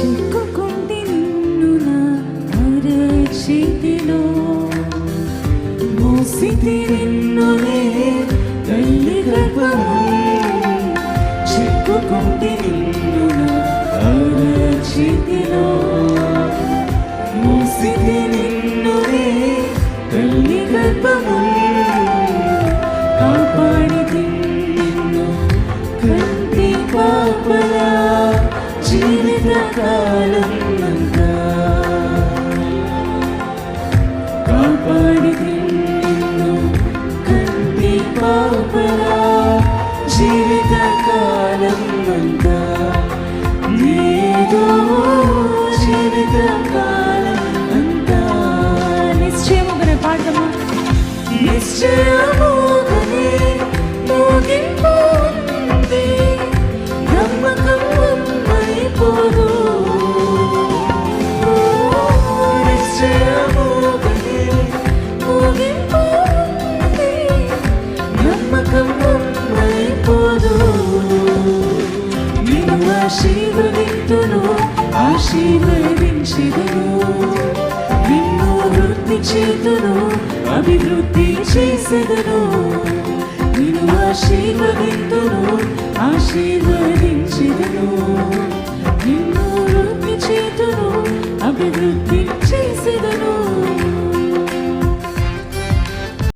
చిక్కుకుంటే నిన్ను నా అరచేతిలో. మోసితి నిన్నునే తల్లి గర్భము. చిక్కుకుంటే నిన్ను నా అరచేతిలో. మోసితి నిన్నునే తల్లి గర్భము. కాపాడితి నిన్ను కంటి పాపలా జీవిత కాలం అంతా కాపాడితి నిన్ను కంటి పాపలా జీవిత కాలం అంతా నీదో జీవిత కాలం అంతా నిశ్చయముగా పాడము ఆశీర్వదింతును ఆశీర్వదించిదును. నిన్ను వృత్తి చేతును అభివృద్ధి చేసేదను. నిన్ను ఆశీర్వదింతును ఆశీర్వదించిదును. నిన్ను వృత్తి చేతును అభివృద్ధి